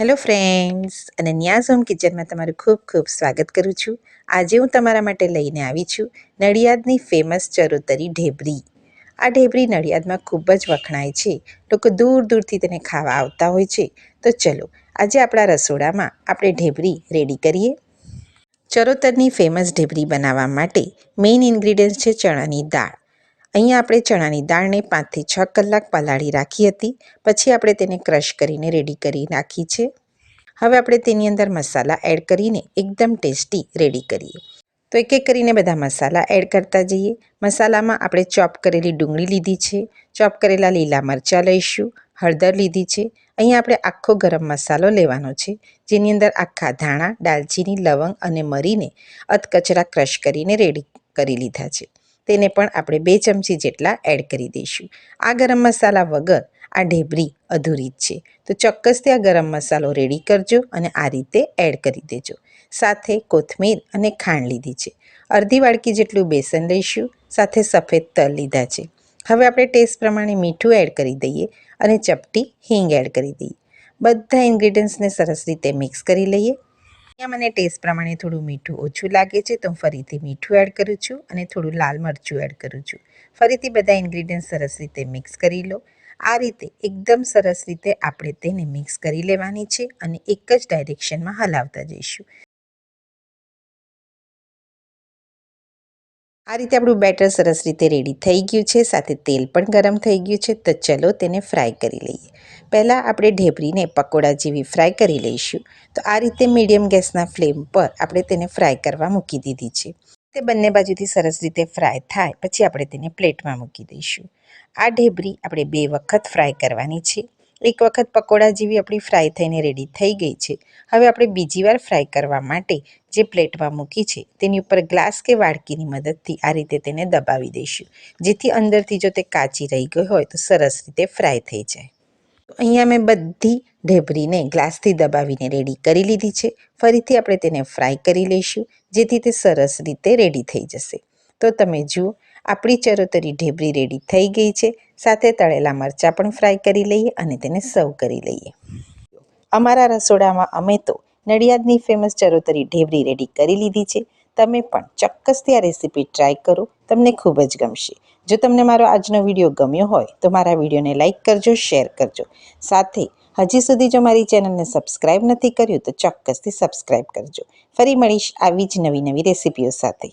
Hello friends અને ન્યાઝ home કિચનમાં તમારું ખૂબ ખૂબ સ્વાગત કરું છું. આજે હું તમારા માટે લઈને આવી છું નડિયાદની ફેમસ ચરોતરી ઢેબરી. આ ઢેબરી નડિયાદમાં ખૂબ જ વખણાય છે. લોકો દૂર દૂરથી તેને ખાવા આવતા હોય છે. તો ચલો, આજે આપણા રસોડામાં આપણે ઢેબરી રેડી કરીએ. ચરોતરની ફેમસ ઢેબરી બનાવવા માટે મેઇન ઇન્ગ્રીડિયન્ટ છે ચણાની દાળ. અહીંયા આપણે ચણાની દાળને પાંચથી છ કલાક પલાળી રાખી હતી. પછી આપણે તેને ક્રશ કરીને રેડી કરી રાખી છે. હવે આપણે તેની અંદર મસાલા એડ કરીને એકદમ ટેસ્ટી રેડી કરીએ. તો એક એક કરીને બધા મસાલા એડ કરતા જઈએ. મસાલામાં આપણે ચોપ કરેલી ડુંગળી લીધી છે. ચોપ કરેલા લીલા મરચાં લઈશું. હળદર લીધી છે. અહીંયા આપણે આખો ગરમ મસાલો લેવાનો છે. જેની અંદર આખા ધાણા, દાલચીની, લવંગ અને મરીને અધકચરા ક્રશ કરીને રેડી કરી લીધા છે. તેને પણ આપણે બે ચમચી જેટલા એડ કરી દઈશું. આ ગરમ મસાલા વગર આ ઢેબરી અધૂરી જ છે. તો ચોક્કસથી આ ગરમ મસાલો રેડી કરજો અને આ રીતે એડ કરી દેજો. સાથે કોથમીર અને ખાંડ લીધી છે. અડધી વાડકી જેટલું બેસન લઈશું. સાથે સફેદ તલ લીધા છે. હવે આપણે ટેસ્ટ પ્રમાણે મીઠું એડ કરી દઈએ અને ચપટી હિંગ એડ કરી દઈએ. બધા ઇન્ગ્રીડિયન્ટ્સને સરસ રીતે મિક્સ કરી લઈએ. અહીંયા મને ટેસ્ટ પ્રમાણે થોડું મીઠું ઓછું લાગે છે, તો હું ફરીથી મીઠું એડ કરું છું અને થોડું લાલ મરચું એડ કરું છું. ફરીથી બધા ઇન્ગ્રીડિયન્ટ સરસ રીતે મિક્સ કરી લો. આ રીતે એકદમ સરસ રીતે આપણે તેને મિક્સ કરી લેવાની છે અને એક જ ડાયરેક્શનમાં હલાવતા જઈશું. આ રીતે આપણું બેટર સરસ રીતે રેડી થઈ ગયું છે, સાથે તેલ પણ ગરમ થઈ ગયું છે, તો ચલો તેને ફ્રાય કરી લઈએ. પહેલાં આપણે ઢેબરીને પકોડા જેવી ફ્રાય કરી લઈશું. તો આ રીતે મીડિયમ ગેસના ફ્લેમ પર આપણે તેને ફ્રાય કરવા મૂકી દીધી છે. તે બંને બાજુથી સરસ રીતે ફ્રાય થાય, પછી આપણે તેને પ્લેટમાં મૂકી દઈશું. આ ઢેબરી આપણે બે વખત ફ્રાય કરવાની છે. એક વખત પકોડા જેવી આપણી ફ્રાય થઈને રેડી થઈ ગઈ છે. હવે આપણે બીજી વાર ફ્રાય કરવા માટે જે પ્લેટમાં મૂકી છે, તેની ઉપર ગ્લાસ કે વાડકીની મદદથી આ રીતે તેને દબાવી દઈશું. જેથી અંદરથી જો તે કાચી રહી ગઈ હોય તો સરસ રીતે ફ્રાય થઈ જાય. અહીંયા મેં બધી ઢેબરીને ગ્લાસથી દબાવીને રેડી કરી લીધી છે. ફરીથી આપણે તેને ફ્રાય કરી લઈશું, જેથી તે સરસ રીતે રેડી થઈ જશે. તો તમે જુઓ આપણી ચરોતરી ઢેબરી રેડી થઈ ગઈ છે. સાથે તળેલા મરચાં પણ ફ્રાય કરી લઈએ અને તેને સર્વ કરી લઈએ. અમારા રસોડામાં અમે તો નડિયાદની ફેમસ ચરોતરી ઢેબરી રેડી કરી લીધી છે. તમે પણ ચોક્કસથી આ રેસીપી ટ્રાય કરો. તમને ખૂબ જ ગમશે. જો તમને મારો આજનો વીડિયો ગમ્યો હોય તો મારા વિડીયોને લાઇક કરજો શેર કરજો. સાથે હજી સુધી જો મારી ચેનલને સબસ્ક્રાઈબ નથી કર્યું તો ચોક્કસથી સબસ્ક્રાઇબ કરજો. ફરી મળીશ આવી જ નવી નવી રેસીપીઓ સાથે.